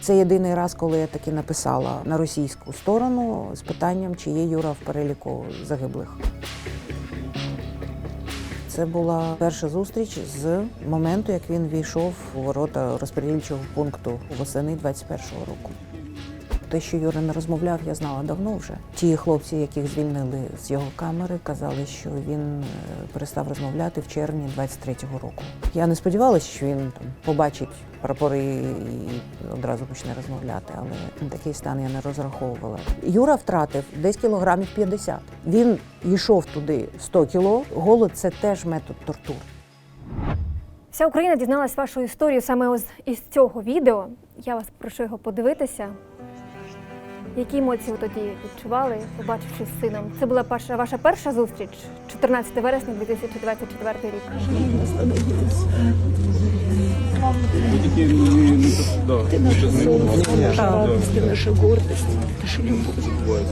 Це єдиний раз, коли я таки написала на російську сторону з питанням, чи є Юра в переліку загиблих. Це була перша зустріч з моменту, як він війшов у ворота розподільчого пункту восени 21-го року. Те, що Юра не розмовляв, я знала давно вже. Ті хлопці, яких звільнили з його камери, казали, що він е, перестав розмовляти в червні 23-го року. Я не сподівалася, що він там побачить прапори і одразу почне розмовляти, але такий стан я не розраховувала. Юра втратив десь кілограмів 50. Він йшов туди 100 кіло. Голод це теж метод тортур. Вся Україна дізналась вашу історію саме із цього відео. Я вас прошу його подивитися. Які емоції ви тоді відчували, побачивши з сином? Це була перша ваша перша зустріч 14 вересня 2024 рік. Тільки не, не да, Ты наша солнце, наша радость, ты наша гордость, наша любовь.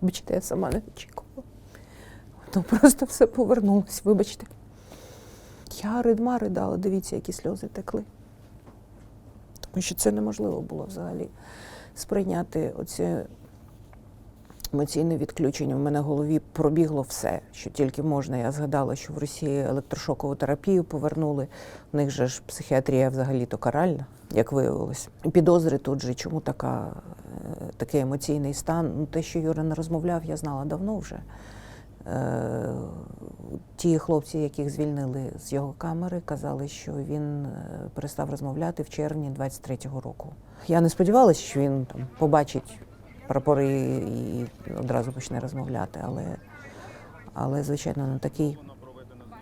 Вибачте, я сама не очікувала. Ну просто все повернулось, вибачте. Я ридма ридала, дивіться, які сльози текли. Тому що це неможливо було взагалі сприйняти оце емоційне відключення. В мене в голові пробігло все, що тільки можна. Я згадала, що в Росії електрошокову терапію повернули. В них же ж психіатрія взагалі-то каральна, як виявилось. Підозри тут же, чому така, е, такий емоційний стан. Ну, те, що Юра не розмовляв, я знала давно вже. Ті хлопці, яких звільнили з його камери, казали, що він е, перестав розмовляти в червні 23-го року. Я не сподівалася, що він там побачить прапори і одразу почне розмовляти, але, але звичайно, на такий,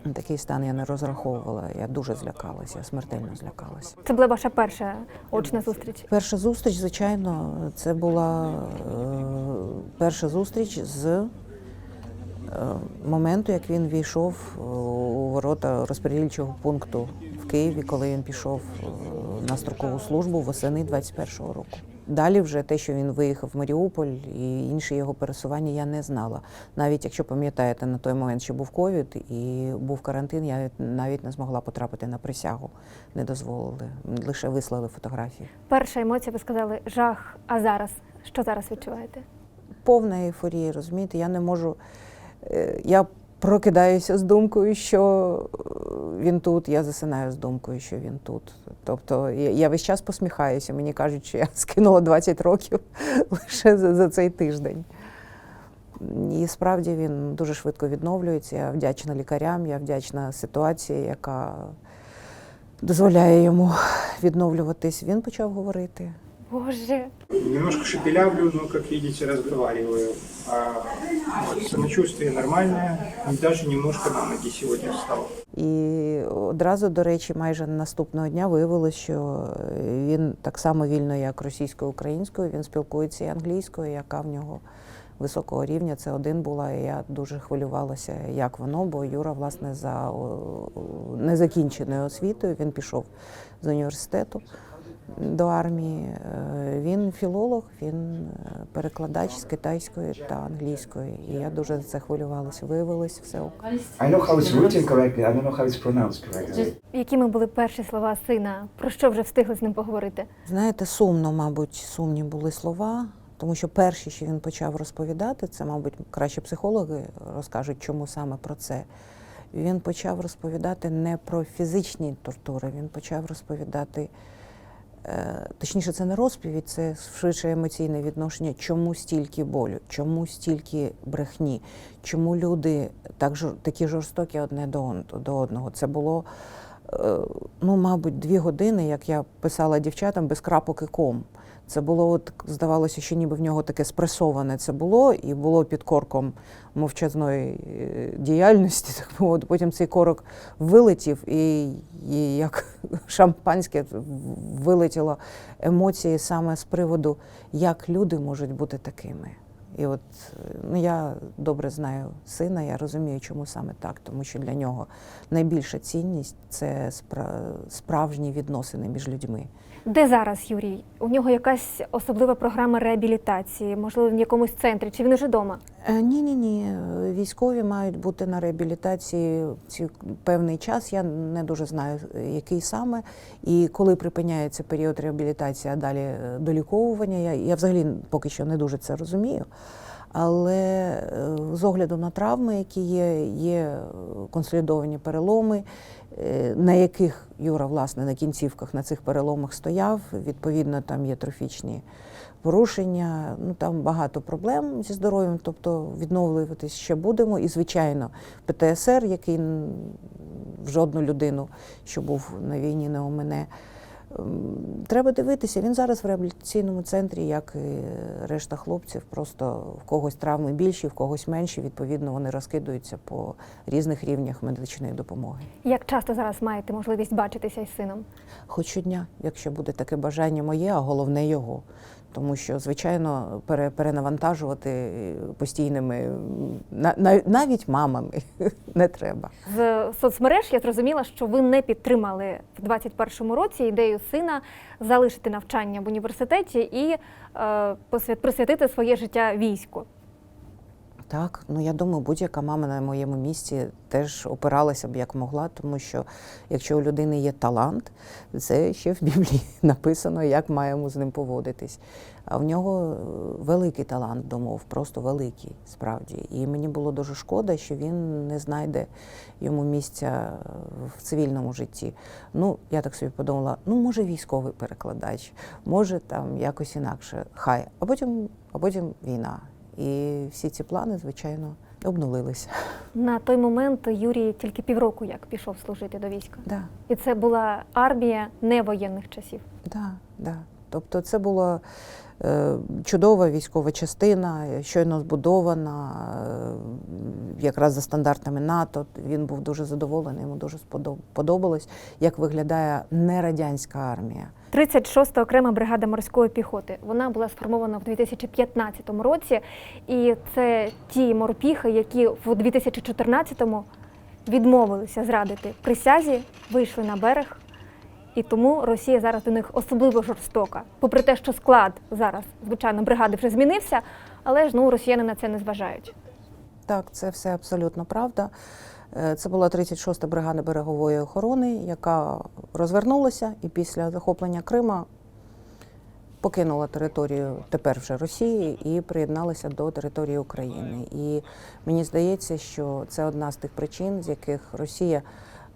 на такий стан я не розраховувала. Я дуже злякалася, смертельно злякалася. Це була ваша перша очна зустріч. Перша зустріч, звичайно, це була е, перша зустріч з моменту, як він війшов е, у ворота розподільчого пункту в Києві, коли він пішов е, на строкову службу восени 21-го року. Далі вже те, що він виїхав в Маріуполь і інші його пересування, я не знала. Навіть якщо пам'ятаєте, на той момент, що був ковід і був карантин, я навіть не змогла потрапити на присягу. Не дозволили, лише вислали фотографії. Перша емоція, ви сказали, жах. А зараз що зараз відчуваєте? повна ейфорія, розумієте? Я не можу. Е, Я прокидаюся з думкою, що е, він тут, я засинаю з думкою, що він тут. Тобто я, весь час посміхаюся. Мені кажуть, що я скинула 20 років лише за, за цей тиждень. І справді він дуже швидко відновлюється. Я вдячна лікарям, я вдячна ситуації, яка дозволяє йому відновлюватись. Він почав говорити. Боже, Немножко шепелявлю, но, как видите, разговариваю. А вот, самочувствие нормальное, и даже немножко на ноги сегодня встал. І одразу, до речі, майже наступного дня виявилося, що він так само вільно, як російською, українською, він спілкується і англійською, яка в нього високого рівня. Це один була. І я дуже хвилювалася, як воно, бо Юра, власне, за незакінченою освітою він пішов з університету до армії. Е, Він філолог, він е, перекладач з китайської та англійської. І я дуже за це хвилювалася. Виявилось все correctly. якими були перші слова сина? Про що вже встигли з ним поговорити? Знаєте, сумно, мабуть, сумні були слова, тому що перші, що він почав розповідати, це, мабуть, краще психологи розкажуть, чому саме про це. Він почав розповідати не про фізичні тортури, він почав розповідати. Е, Точніше, це не розповідь, це швидше емоційне відношення, чому стільки болю, чому стільки брехні, чому люди так такі жорстокі одне до, до одного. Це було, е, ну, мабуть, дві години, як я писала дівчатам без крапок і ком. Це було, от, здавалося, що ніби в нього таке спресоване це було, і було під корком мовчазної е, діяльності. Так от. Потім цей корок вилетів, і, і як шампанське вилетіло емоції саме з приводу, як люди можуть бути такими. І от е, ну, я добре знаю сина, я розумію, чому саме так, тому що для нього найбільша цінність це спра- справжні відносини між людьми. Де зараз Юрій? У нього якась особлива програма реабілітації, можливо, в якомусь центрі, чи він уже вдома? Ні, ні, ні. Військові мають бути на реабілітації ці певний час. Я не дуже знаю, е, який саме. І коли припиняється період реабілітації, а далі е, доліковування, я, я взагалі поки що не дуже це розумію. Але е, з огляду на травми, які є, є консолідовані переломи, е, на яких Юра, власне, на кінцівках на цих переломах стояв. Відповідно, там є трофічні порушення. Ну там багато проблем зі здоров'ям, тобто відновлюватись ще будемо. І, звичайно, ПТСР, який в жодну людину, що був на війні, не омине. М, Треба дивитися. Він зараз в реабілітаційному центрі, як і решта хлопців. Просто в когось травми більші, в когось менші. Відповідно, вони розкидаються по різних рівнях медичної допомоги. Як часто зараз маєте можливість бачитися із сином? Хоч щодня, якщо буде таке бажання моє, а головне його. Тому що, звичайно, пере- перенавантажувати постійними на- на- навіть мамами не треба. З соцмереж я зрозуміла, що ви не підтримали в 21-му році ідею сина залишити навчання в університеті і е, присвятити своє життя війську. Так, ну я думаю, будь-яка мама на моєму місці теж опиралася б як могла, тому що якщо у людини є талант, це ще в Біблії написано, як маємо з ним поводитись. А в нього е, великий талант до мов, просто великий, справді. І мені було дуже шкода, що він не знайде йому місця е, в цивільному житті. Ну, я так собі подумала, ну може військовий перекладач, може там якось інакше. Хай, а потім, а потім війна. І всі ці плани, звичайно, обнулилися. На той момент Юрій тільки півроку як пішов служити до війська. Да, І це була армія невоєнних часів. да, да. Тобто це була е, чудова військова частина, щойно збудована, е, якраз за стандартами НАТО. Він був дуже задоволений, йому дуже сподоб- подобалось, як виглядає нерадянська армія. 36-та окрема бригада морської піхоти. Вона була сформована в 2015 році, і це ті морпіхи, які в 2014-му відмовилися зрадити присязі, вийшли на берег. І тому Росія зараз до них особливо жорстока. Попри те, що склад зараз, звичайно, бригади вже змінився, але ж ну росіяни на це не зважають. Так, це все абсолютно правда. Е, Це була 36-та бригада берегової охорони, яка розвернулася і після захоплення Крима покинула територію тепер вже Росії і приєдналася до території України. І мені здається, що це одна з тих причин, з яких Росія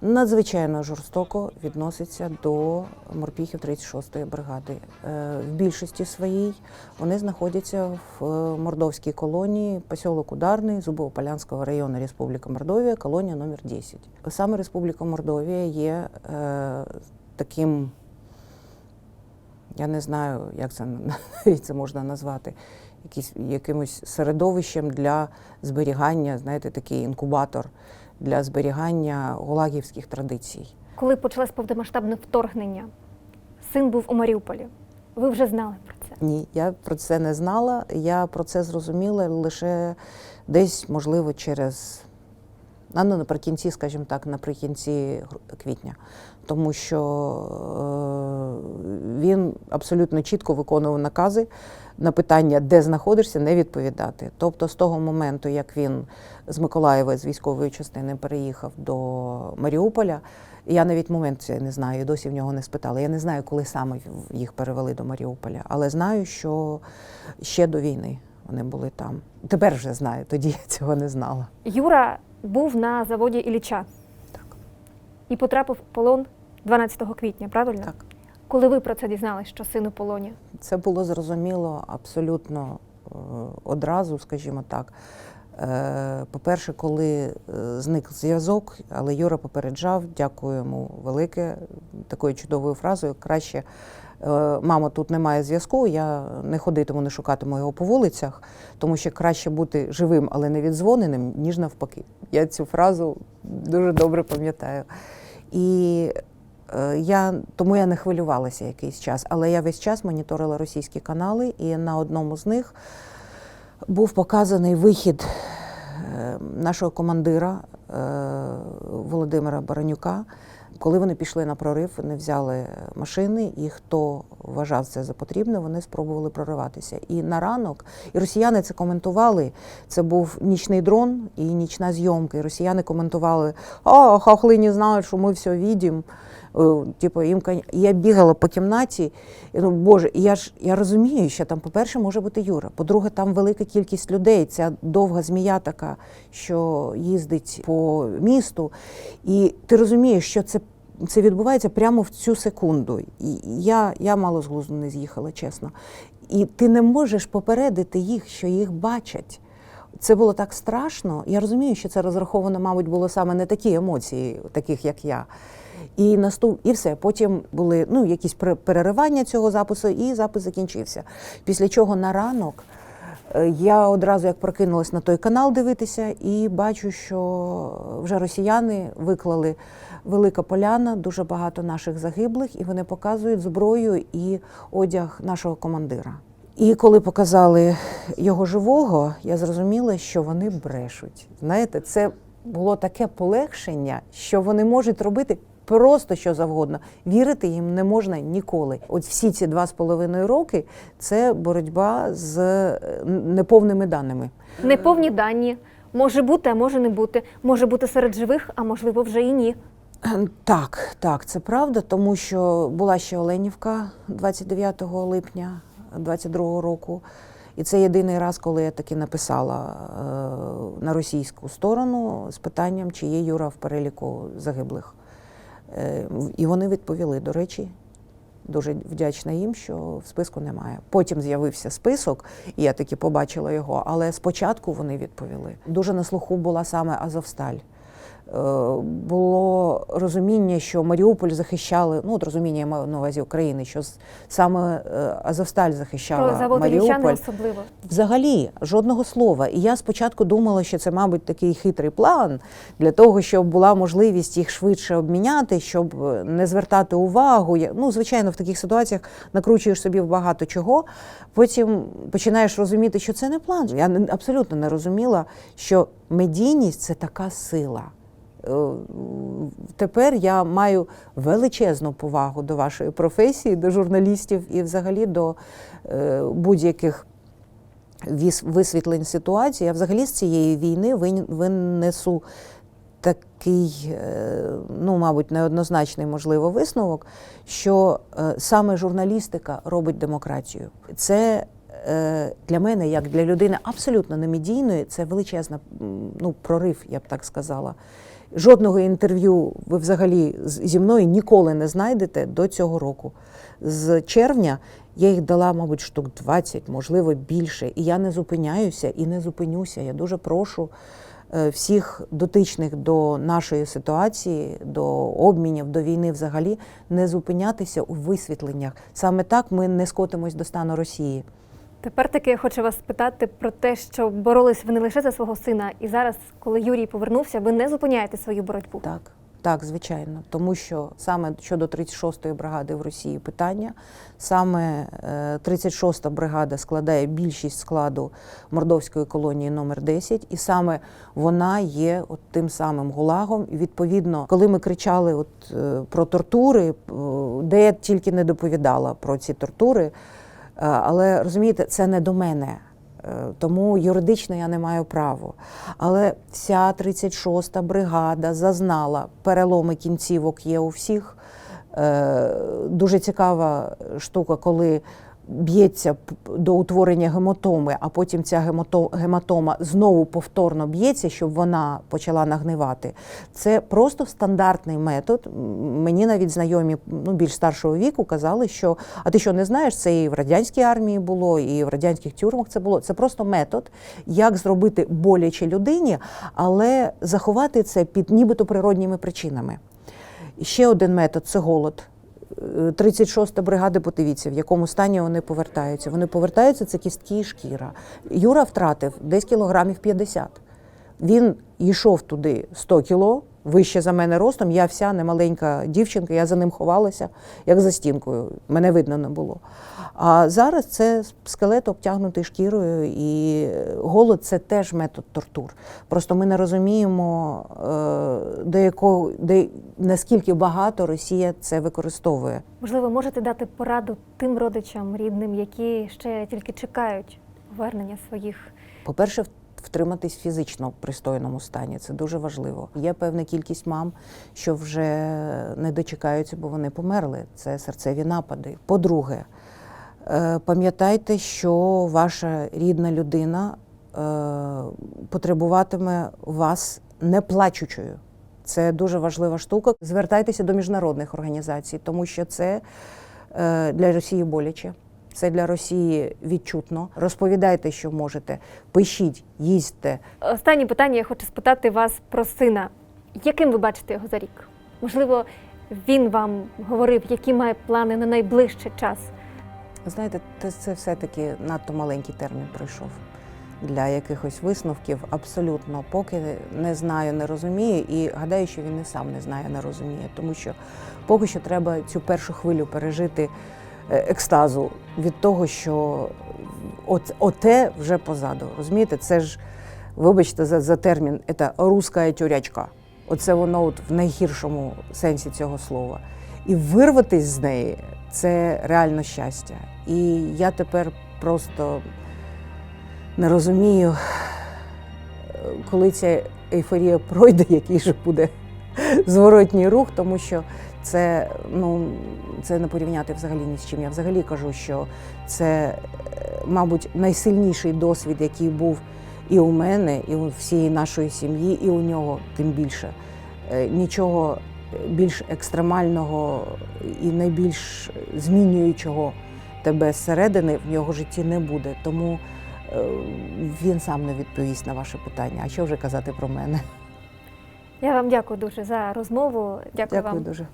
надзвичайно жорстоко відноситься до морпіхів 36-ї бригади. Е, В більшості своїй вони знаходяться в е, мордовській колонії, посілок Ударний, Зубово-Полянського району Республіка Мордовія, колонія номер 10. Саме Республіка Мордовія є е, таким, я не знаю, як це це можна назвати, якісь, якимось середовищем для зберігання, знаєте, такий інкубатор для зберігання гулагівських традицій. Коли почалось повномасштабне вторгнення, син був у Маріуполі. Ви вже знали про це. Ні, я про це не знала. Я про це зрозуміла лише десь, можливо, через а, ну, наприкінці, скажімо так, наприкінці квітня. Тому що е, він абсолютно чітко виконував накази на питання, де знаходишся, не відповідати. Тобто, з того моменту, як він з Миколаєва з військової частини переїхав до Маріуполя, я навіть момент цей не знаю, досі в нього не спитала. Я не знаю, коли саме їх перевели до Маріуполя, але знаю, що ще до війни вони були там. Тепер вже знаю, тоді я цього не знала. Юра був на заводі Ілліча Так, і потрапив в полон 12 квітня, правильно? так. Коли ви про це дізналися, що син у полоні? Це було зрозуміло абсолютно е, одразу, скажімо так. Е, По-перше, коли е, зник зв'язок, але Юра попереджав, дякую йому велике, такою чудовою фразою. Краще, мамо, тут немає зв'язку, я не ходитиму, не шукатиму його по вулицях, тому що краще бути живим, але не віддзвоненим, ніж навпаки. Я цю фразу дуже добре пам'ятаю. І Е, Я тому я не хвилювалася якийсь час, але я весь час моніторила російські канали, і на одному з них був показаний вихід е, нашого командира е, Володимира Баранюка. Коли вони пішли на прорив, вони взяли машини, і хто вважав це за потрібне, вони спробували прориватися. І на ранок, і росіяни це коментували. Це був нічний дрон і нічна зйомка. І росіяни коментували: а хахли не знають, що ми все бачимо. Типу, їм я бігала по кімнаті. Ну, Боже, я ж я розумію, що там, по-перше, може бути Юра. По-друге, там велика кількість людей. Ця довга змія така, що їздить по місту. І ти розумієш, що це. Це відбувається прямо в цю секунду. І я, я мало з глузду не з'їхала, чесно. І ти не можеш попередити їх, що їх бачать. Це було так страшно. Я розумію, що це розраховано, мабуть, було саме не такі емоції, таких як я. І наступ, і все. Потім були ну, якісь пере- переривання цього запису, і запис закінчився. Після чого на ранок е, я одразу як прокинулась на той канал дивитися, і бачу, що вже росіяни виклали велика поляна, дуже багато наших загиблих, і вони показують зброю і одяг нашого командира. І коли показали його живого, я зрозуміла, що вони брешуть. Знаєте, це було таке полегшення, що вони можуть робити просто що завгодно. Вірити їм не можна ніколи. От всі ці два з половиною роки це боротьба з е, неповними даними. Неповні дані. Може бути, а може не бути. Може бути серед живих, а можливо вже і ні. Так, так, це правда, тому що була ще Оленівка 29 липня 22 року. І це єдиний раз, коли я таки написала е, на російську сторону з питанням, чи є Юра в переліку загиблих. Е, і вони відповіли, до речі, дуже вдячна їм, що в списку немає. Потім з'явився список, і я таки побачила його, але спочатку вони відповіли. Дуже на слуху була саме Азовсталь. Е, Було розуміння, що Маріуполь захищали, ну от розуміння я маю на увазі України, що саме е, Азовсталь захищала Про Маріуполь. особливо. Взагалі, жодного слова. І я спочатку думала, що це, мабуть, такий хитрий план для того, щоб була можливість їх швидше обміняти, щоб не звертати увагу. Ну, звичайно, в таких ситуаціях накручуєш собі багато чого. Потім починаєш розуміти, що це не план. Я абсолютно не розуміла, що медійність це така сила. Е, Тепер я маю величезну повагу до вашої професії, до журналістів і взагалі до е, будь-яких висвітлень ситуації. Я взагалі з цієї війни винесу такий, е, ну, мабуть, неоднозначний, можливо, висновок, що саме журналістика робить демократію. Це для мене, як для людини абсолютно немедійної, це величезна ну, прорив, я б так сказала. Жодного інтерв'ю ви взагалі зі мною ніколи не знайдете до цього року. З червня я їх дала, мабуть, штук 20, можливо, більше. І я не зупиняюся і не зупинюся. Я дуже прошу е, всіх дотичних до нашої ситуації, до обмінів, до війни взагалі, не зупинятися у висвітленнях. Саме так ми не скотимось до стану Росії. Тепер таки я хочу вас спитати про те, що боролись ви не лише за свого сина, і зараз, коли Юрій повернувся, ви не зупиняєте свою боротьбу. Так, так, звичайно. Тому що саме щодо 36-ї бригади в Росії питання, саме е, 36-та бригада складає більшість складу мордовської колонії номер 10, і саме вона є от тим самим гулагом. І відповідно, коли ми кричали от, е, про тортури, е, де я тільки не доповідала про ці тортури, е, але розумієте, це не до мене. Е, Тому юридично я не маю права. Але вся 36-та бригада зазнала переломи кінцівок є у всіх. Е, Дуже цікава штука, коли б'ється до утворення гематоми, а потім ця гемато- гематома знову повторно б'ється, щоб вона почала нагнивати. Це просто стандартний метод. Мені навіть знайомі ну, більш старшого віку казали, що а ти що не знаєш, це і в радянській армії було, і в радянських тюрмах це було. Це просто метод, як зробити боляче людині, але заховати це під нібито природніми причинами. Ще один метод це голод. Е, 36-та бригада, подивіться, в якому стані вони повертаються. Вони повертаються, це кістки і шкіра. Юра втратив десь кілограмів 50. Він йшов туди 100 кіло, вище за мене ростом. Я вся немаленька дівчинка, я за ним ховалася, як за стінкою. Мене видно не було. А зараз це скелет обтягнутий шкірою, і голод це теж метод тортур. Просто ми не розуміємо, е, до якого, де, наскільки багато Росія це використовує. Можливо, можете дати пораду тим родичам рідним, які ще тільки чекають повернення своїх По-перше, в- втриматись фізично в пристойному стані. Це дуже важливо. Є певна кількість мам, що вже не дочекаються, бо вони померли. Це серцеві напади. По-друге, е, пам'ятайте, що ваша рідна людина е, потребуватиме вас не плачучою. Це дуже важлива штука. Звертайтеся до міжнародних організацій, тому що це е, для Росії боляче. Це для Росії відчутно. Розповідайте, що можете. Пишіть, їздьте. Останнє питання я хочу спитати вас про сина. Яким ви бачите його за рік? Можливо, він вам говорив, які має плани на найближчий час. Знаєте, це, все-таки надто маленький термін пройшов для якихось висновків. Абсолютно, поки не знаю, не розумію, і гадаю, що він і сам не знає, не розуміє, тому що поки що треба цю першу хвилю пережити екстазу від того, що от, оте вже позаду. Розумієте, це ж, вибачте за, за термін, це руська тюрячка. Оце воно от в найгіршому сенсі цього слова. І вирватись з неї це реально щастя. І я тепер просто не розумію, коли ця ейфорія пройде, який же буде зворотній рух, тому що це, ну, це не порівняти взагалі ні з чим. Я взагалі кажу, що це, е, мабуть, найсильніший досвід, який був і у мене, і у всієї нашої сім'ї, і у нього тим більше. Е, Нічого більш екстремального і найбільш змінюючого тебе зсередини в його житті не буде. Тому е, він сам не відповість на ваше питання. А що вже казати про мене? Я вам дякую дуже за розмову. Дякую, Дякую вам дуже.